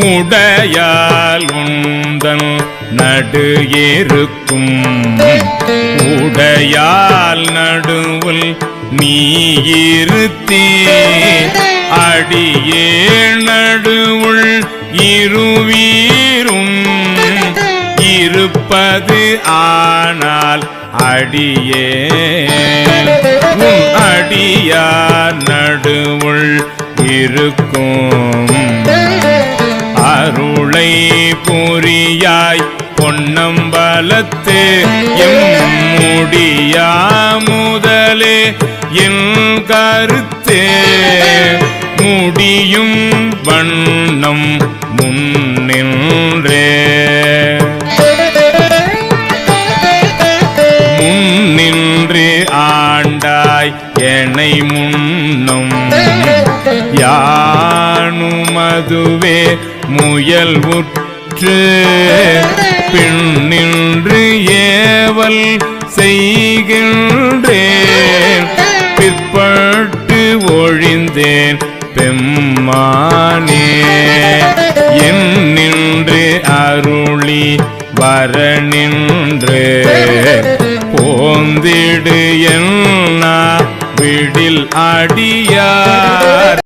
உடையால் உந்தன் நடு இருக்கும் உடையால் நடுவில் நீ இருத்தே. அடியே நடுவுள் இருவீரும். இருப்பது ஆனால் அடியே. அடியார் நடுவுள் இருக்கும். அருளை புரியாய் பொன்னம்பலத்து எம் முடியா முதலே என் கருத்து. முடியும் வண்ணம் முன்னின்றே முன்னின்று ஆண்டாய் என்னை முன்னும். யார் யானுமதுவே முயல் உற்று பின்னின்று ஏவல் செய்கின்றேன். பிற்பட்டு ஒழிந்தேன் பெம்மானே. என் நின்று அருளி வர நின்று. போந்திடு என்ன விடில் அடியார்.